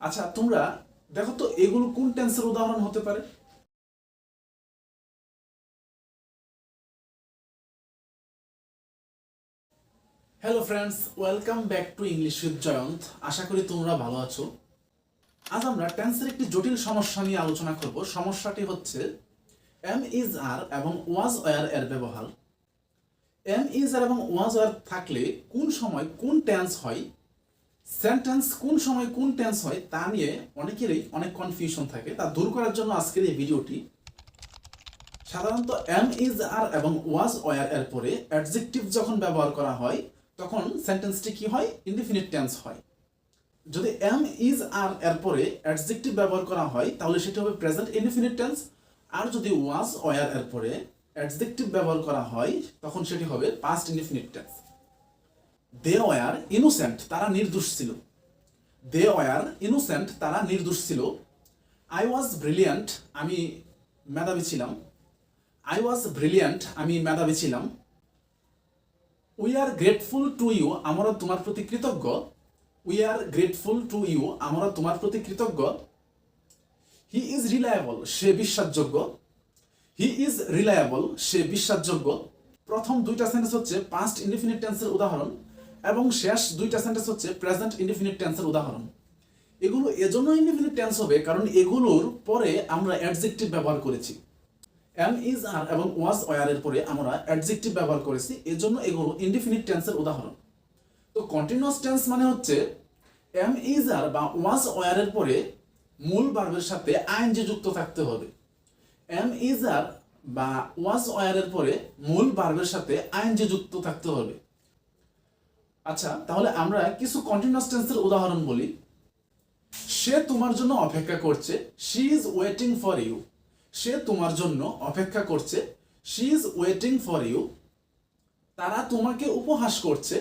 আচ্ছা তোমরা দেখো তো, এগুলো কোন টেন্সের উদাহরণ হতে পারে? Hello friends welcome back to English with Jayanta আশা করি তোমরা ভালো আছো। আজ আমরা টেন্সের একটি জটিল সমস্যা নিয়ে আলোচনা করব। সমস্যাটি হচ্ছে এম ইজ আর এবং ওয়াজ ওয়ার এর ব্যবহার। এম ইজ আর এবং ওয়াজ ওয়ার থাকলে কোন সময় কোন টেন্স হয় সেন্টেন্স কোন সময় কোন টেন্স হয় তা নিয়ে অনেকেরই অনেক কনফিউশন থাকে। তা দূর করার জন্য আজকের এই ভিডিওটি সাধারণত এম ইজ আর এবং ওয়াজ ওয়ার এর পরে অ্যাডজেক্টিভ যখন ব্যবহার করা হয়, তখন সেন্টেন্সটি কি হয়? ইনডিফিনিট টেন্স হয়। যদি এম ইজ আর এর পরে অ্যাডজেক্টিভ ব্যবহার করা হয়, তাহলে সেটি হবে প্রেজেন্ট ইনডিফিনিট টেন্স আর যদি ওয়াজ ওয়ার এর পরে অ্যাডজেক্টিভ ব্যবহার করা হয়, তখন সেটি হবে past indefinite tense they were innocent তারা নির্দোষ ছিল। দে ওয়ার ইনোসেন্ট তারা নির্দোষ ছিল। আই ওয়াজ ব্রিলিয়ান্ট আমি মেধাবী ছিলাম। আই ওয়াজ ব্রিলিয়ান্ট আমি মেধাবী ছিলাম। We are grateful to you আমরা তোমার প্রতি কৃতজ্ঞ। We are grateful to you আমরা তোমার প্রতি কৃতজ্ঞ। হি ইজ রিলায়েবল সে বিশ্বাসযোগ্য। হি ইজ রিলায়েবল সে বিশ্বাসযোগ্য। প্রথম দুইটা সেন্টেন্স হচ্ছে পাস্ট ইনডিফিনিট টেন্সের উদাহরণ। এবং শেষ দুইটা সেন্টেন্স হচ্ছে প্রেজেন্ট ইনডিফিনিট টেন্সের উদাহরণ। এগুলো এজন্য ইনডিফিনিট টেন্স হবে, কারণ এগুলোর পরে আমরা অ্যাডজেক্টিভ ব্যবহার করেছি। এম ইজ আর এবং ওয়াজ ওয়ারের পরে আমরা অ্যাডজেক্টিভ ব্যবহার করেছি, এজন্য এগুলো ইনডিফিনিট টেন্সের উদাহরণ। তো কন্টিনিউয়াস টেন্স মানে হচ্ছে এম ইজ আর বা ওয়াজ ওয়ারের পরে মূল ভার্বের সাথে আইনজি যুক্ত থাকতে হবে। এম ইজ আর বা ওয়াজ ওয়ারের পরে মূল ভার্বের সাথে আইনজি যুক্ত থাকতে হবে। আচ্ছা তাহলে আমরা কিছু কন্টিনিউয়াস টেন্সের উদাহরণ বলি। সে তোমার জন্য অপেক্ষা করছে she is waiting for you সে তোমার জন্য অপেক্ষা করছে she is waiting for you তারা তোমাকে উপহাস করছে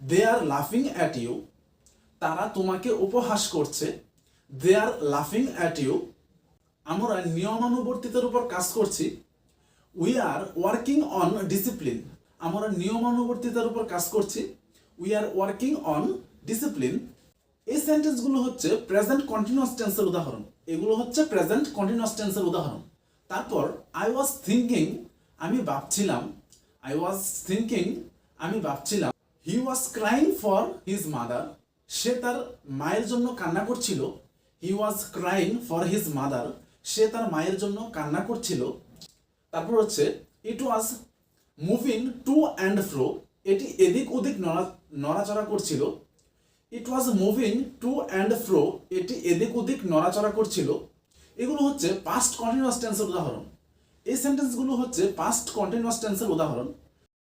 দে আর লাফিং অ্যাট ইউ তারা তোমাকে উপহাস করছে দে আর লাফিং অ্যাট ইউ আমরা নিয়মানুবর্তিতার উপর কাজ করছি। We are working on discipline আমরা নিয়মানুবর্তিতার উপর কাজ করছি। We are working on discipline এই সেন্টেন্সগুলো হচ্ছে প্রেজেন্ট কন্টিনিউয়াস টেন্সের উদাহরণ। এগুলো হচ্ছে প্রেজেন্ট কন্টিনিউয়াস টেন্সের উদাহরণ। তারপর আই ওয়াজ থিঙ্কিং আমি ভাবছিলাম আই ওয়াজ থিঙ্কিং আমি ভাবছিলাম he was crying for his mother সে তার মায়ের জন্য কান্না করছিল। He was crying for his mother সে তার মায়ের জন্য কান্না করছিল। তারপর হচ্ছে it was moving to and fro এটি এদিক ওদিক নড়া, নড়াচড়া করছিল। It was moving to and fro এটি এদিক ওদিক নড়াচড়া করছিল। এগুলো হচ্ছে পাস্ট কন্টিনিউয়াস টেন্সের উদাহরণ। এই সেন্টেন্সগুলো হচ্ছে পাস্ট কন্টিনিউয়াস টেন্সের উদাহরণ।